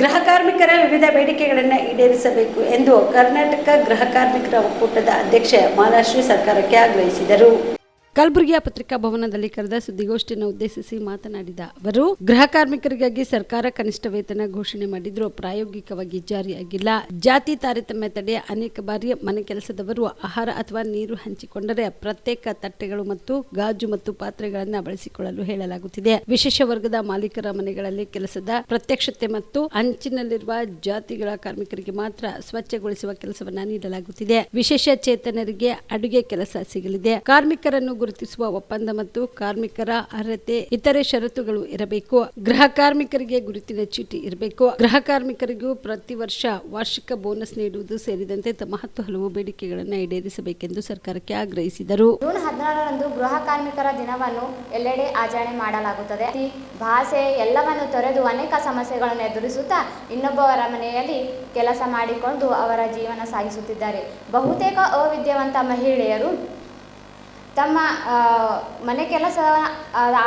ಗೃಹ ಕಾರ್ಮಿಕರ ವಿವಿಧ ಬೇಡಿಕೆಗಳನ್ನು ಈಡೇರಿಸಬೇಕು ಎಂದು ಕರ್ನಾಟಕ ಗೃಹ ಕಾರ್ಮಿಕರ ಒಕ್ಕೂಟದ ಅಧ್ಯಕ್ಷೆ ಮಾಲಾಶ್ರೀ ಸರ್ಕಾರಕ್ಕೆ ಆಗ್ರಹಿಸಿದರು. ಕಲಬುರಗಿಯ ಪತ್ರಿಕಾ ಭವನದಲ್ಲಿ ಕರೆದ ಸುದ್ದಿಗೋಷ್ಠಿಯನ್ನು ಉದ್ದೇಶಿಸಿ ಮಾತನಾಡಿದ ಅವರು, ಗೃಹ ಕಾರ್ಮಿಕರಿಗಾಗಿ ಸರ್ಕಾರ ಕನಿಷ್ಠ ವೇತನ ಘೋಷಣೆ ಮಾಡಿದ್ರೂ ಪ್ರಾಯೋಗಿಕವಾಗಿ ಜಾರಿಯಾಗಿಲ್ಲ. ಜಾತಿ ತಾರತಮ್ಯ ತಡೆ ಅನೇಕ ಬಾರಿ ಮನೆ ಕೆಲಸದವರು ಆಹಾರ ಅಥವಾ ನೀರು ಹಂಚಿಕೊಂಡರೆ ಪ್ರತ್ಯೇಕ ತಟ್ಟೆಗಳು ಮತ್ತು ಗಾಜು ಮತ್ತು ಪಾತ್ರೆಗಳನ್ನು ಬಳಸಿಕೊಳ್ಳಲು ಹೇಳಲಾಗುತ್ತಿದೆ. ವಿಶೇಷ ವರ್ಗದ ಮಾಲೀಕರ ಮನೆಗಳಲ್ಲಿ ಕೆಲಸದ ಪ್ರತ್ಯಕ್ಷತೆ ಮತ್ತು ಅಂಚಿನಲ್ಲಿರುವ ಜಾತಿಗಳ ಕಾರ್ಮಿಕರಿಗೆ ಮಾತ್ರ ಸ್ವಚ್ಛಗೊಳಿಸುವ ಕೆಲಸವನ್ನ ನೀಡಲಾಗುತ್ತಿದೆ. ವಿಶೇಷ ಚೇತನರಿಗೆ ಅಡುಗೆ ಕೆಲಸ ಸಿಗಲಿದೆ. ಕಾರ್ಮಿಕರನ್ನು ಗುರುತಿಸುವ ಒಪ್ಪಂದ ಮತ್ತು ಕಾರ್ಮಿಕರ ಅರ್ಹತೆ, ಇತರೆ ಷರತ್ತುಗಳು ಇರಬೇಕು. ಗೃಹ ಕಾರ್ಮಿಕರಿಗೆ ಗುರುತಿನ ಚೀಟಿ ಇರಬೇಕು. ಗೃಹ ಕಾರ್ಮಿಕರಿಗೂ ಪ್ರತಿ ವರ್ಷ ವಾರ್ಷಿಕ ಬೋನಸ್ ನೀಡುವುದು ಸೇರಿದಂತೆ ತಮ್ಮ ಹತ್ತು ಹಲವು ಬೇಡಿಕೆಗಳನ್ನು ಈಡೇರಿಸಬೇಕೆಂದು ಸರ್ಕಾರಕ್ಕೆ ಆಗ್ರಹಿಸಿದರು. ಜೂನ್ ಹದಿನಾರರಂದು ಗೃಹ ಕಾರ್ಮಿಕರ ದಿನವನ್ನು ಎಲ್ಲೆಡೆ ಆಚರಣೆ ಮಾಡಲಾಗುತ್ತದೆ. ಭಾಷೆ ಎಲ್ಲವನ್ನು ತೊರೆದು ಅನೇಕ ಸಮಸ್ಯೆಗಳನ್ನು ಎದುರಿಸುತ್ತಾ ಇನ್ನೊಬ್ಬವರ ಮನೆಯಲ್ಲಿ ಕೆಲಸ ಮಾಡಿಕೊಂಡು ಅವರ ಜೀವನ ಸಾಗಿಸುತ್ತಿದ್ದಾರೆ. ಬಹುತೇಕ ಅವಿದ್ಯಾವಂತ ಮಹಿಳೆಯರು ತಮ್ಮ ಮನೆ ಕೆಲಸ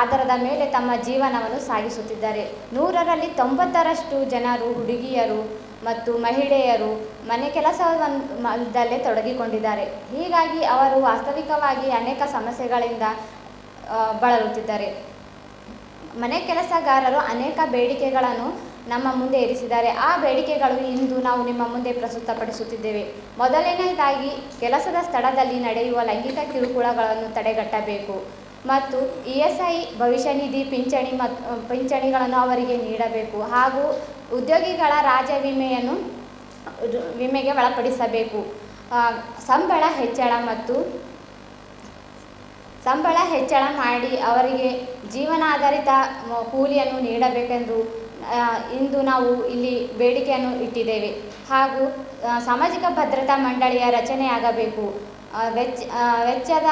ಆಧಾರದ ಮೇಲೆ ತಮ್ಮ ಜೀವನವನ್ನು ಸಾಗಿಸುತ್ತಿದ್ದಾರೆ. ನೂರರಲ್ಲಿ ತೊಂಬತ್ತರಷ್ಟು ಜನರು ಹುಡುಗಿಯರು ಮತ್ತು ಮಹಿಳೆಯರು ಮನೆ ಕೆಲಸದಲ್ಲೇ ತೊಡಗಿಕೊಂಡಿದ್ದಾರೆ. ಹೀಗಾಗಿ ಅವರು ವಾಸ್ತವಿಕವಾಗಿ ಅನೇಕ ಸಮಸ್ಯೆಗಳಿಂದ ಬಳಲುತ್ತಿದ್ದಾರೆ. ಮನೆ ಕೆಲಸಗಾರರು ಅನೇಕ ಬೇಡಿಕೆಗಳನ್ನು ನಮ್ಮ ಮುಂದೆ ಇರಿಸಿದ್ದಾರೆ. ಆ ಬೇಡಿಕೆಗಳು ಇಂದು ನಾವು ನಿಮ್ಮ ಮುಂದೆ ಪ್ರಸ್ತುತಪಡಿಸುತ್ತಿದ್ದೇವೆ. ಮೊದಲನೇದಾಗಿ ಕೆಲಸದ ಸ್ಥಳದಲ್ಲಿ ನಡೆಯುವ ಲೈಂಗಿಕ ಕಿರುಕುಳಗಳನ್ನು ತಡೆಗಟ್ಟಬೇಕು ಮತ್ತು ಇ ಎಸ್ ಐ ಭವಿಷ್ಯ ನಿಧಿ ಪಿಂಚಣಿ ಮತ್ತು ಪಿಂಚಣಿಗಳನ್ನು ಅವರಿಗೆ ನೀಡಬೇಕು ಹಾಗೂ ಉದ್ಯೋಗಿಗಳ ರಾಜ್ಯ ವಿಮೆಯನ್ನು, ವಿಮೆಗೆ ಒಳಪಡಿಸಬೇಕು. ಸಂಬಳ ಹೆಚ್ಚಳ ಮತ್ತು ಸಂಬಳ ಹೆಚ್ಚಳ ಮಾಡಿ ಅವರಿಗೆ ಜೀವನಾಧಾರಿತ ಕೂಲಿಯನ್ನು ನೀಡಬೇಕೆಂದು ಇಂದು ನಾವು ಇಲ್ಲಿ ಬೇಡಿಕೆಯನ್ನು ಇಟ್ಟಿದ್ದೇವೆ. ಹಾಗೂ ಸಾಮಾಜಿಕ ಭದ್ರತಾ ಮಂಡಳಿಯ ರಚನೆಯಾಗಬೇಕು. ವೆಚ್ಚ ವೆಚ್ಚದ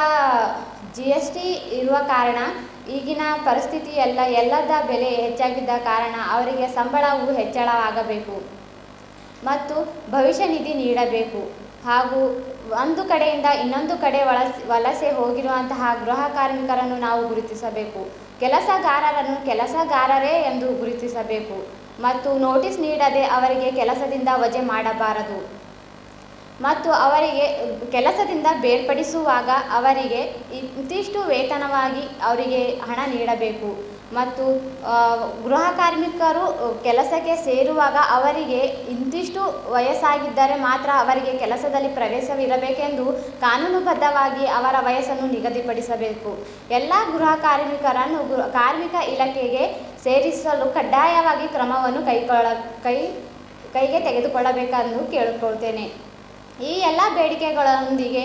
ಜಿ ಎಸ್ ಟಿ ಇರುವ ಕಾರಣ ಈಗಿನ ಪರಿಸ್ಥಿತಿ ಎಲ್ಲ ಎಲ್ಲದ ಬೆಲೆ ಹೆಚ್ಚಾಗಿದ್ದ ಕಾರಣ ಅವರಿಗೆ ಸಂಬಳವು ಹೆಚ್ಚಳವಾಗಬೇಕು. ಮತ್ತು ಭವಿಷ್ಯ ನಿಧಿ ನೀಡಬೇಕು. ಹಾಗೂ ಒಂದು ಕಡೆಯಿಂದ ಇನ್ನೊಂದು ಕಡೆ ವಲಸೆ ವಲಸೆ ಹೋಗಿರುವಂತಹ ಗೃಹ ಕಾರ್ಮಿಕರನ್ನು ನಾವು ಗುರುತಿಸಬೇಕು. ಕೆಲಸಗಾರರನ್ನು ಕೆಲಸಗಾರರೇ ಎಂದು ಗುರುತಿಸಬೇಕು ಮತ್ತು ನೋಟಿಸ್ ನೀಡದೆ ಅವರಿಗೆ ಕೆಲಸದಿಂದ ವಜೆ ಮಾಡಬಾರದು. ಮತ್ತು ಅವರಿಗೆ ಕೆಲಸದಿಂದ ಬೇರ್ಪಡಿಸುವಾಗ ಅವರಿಗೆ ಇಂತಿಷ್ಟು ವೇತನವಾಗಿ ಅವರಿಗೆ ಹಣ ನೀಡಬೇಕು. ಮತ್ತು ಗೃಹ ಕಾರ್ಮಿಕರು ಕೆಲಸಕ್ಕೆ ಸೇರುವಾಗ ಅವರಿಗೆ ಇಂತಿಷ್ಟು ವಯಸ್ಸಾಗಿದ್ದರೆ ಮಾತ್ರ ಅವರಿಗೆ ಕೆಲಸದಲ್ಲಿ ಪ್ರವೇಶವಿರಬೇಕೆಂದು ಕಾನೂನುಬದ್ಧವಾಗಿ ಅವರ ವಯಸ್ಸನ್ನು ನಿಗದಿಪಡಿಸಬೇಕು. ಎಲ್ಲ ಗೃಹ ಕಾರ್ಮಿಕರನ್ನು ಗೃಹ, ಕಾರ್ಮಿಕ ಇಲಾಖೆಗೆ ಸೇರಿಸಲು ಕಡ್ಡಾಯವಾಗಿ ಕ್ರಮವನ್ನು ಕೈಗೊಳ್ಳ ಕೈ, ಕೈಗೆ ತೆಗೆದುಕೊಳ್ಳಬೇಕೆಂದು ಕೇಳಿಕೊಳ್ತೇನೆ. ಈ ಎಲ್ಲ ಬೇಡಿಕೆಗಳೊಂದಿಗೆ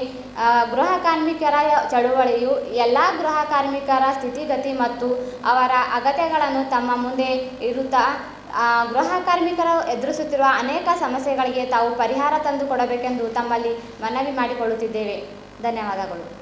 ಗೃಹ ಕಾರ್ಮಿಕರ ಚಳುವಳಿಯು ಎಲ್ಲ ಗೃಹ ಕಾರ್ಮಿಕರ ಸ್ಥಿತಿಗತಿ ಮತ್ತು ಅವರ ಅಗತ್ಯಗಳನ್ನು ತಮ್ಮ ಮುಂದೆ ಇರುತ್ತಾ ಗೃಹ ಕಾರ್ಮಿಕರು ಎದುರಿಸುತ್ತಿರುವ ಅನೇಕ ಸಮಸ್ಯೆಗಳಿಗೆ ತಾವು ಪರಿಹಾರ ತಂದು ಕೊಡಬೇಕೆಂದು ತಮ್ಮಲ್ಲಿ ಮನವಿ ಮಾಡಿಕೊಳ್ಳುತ್ತಿದ್ದೇವೆ. ಧನ್ಯವಾದಗಳು.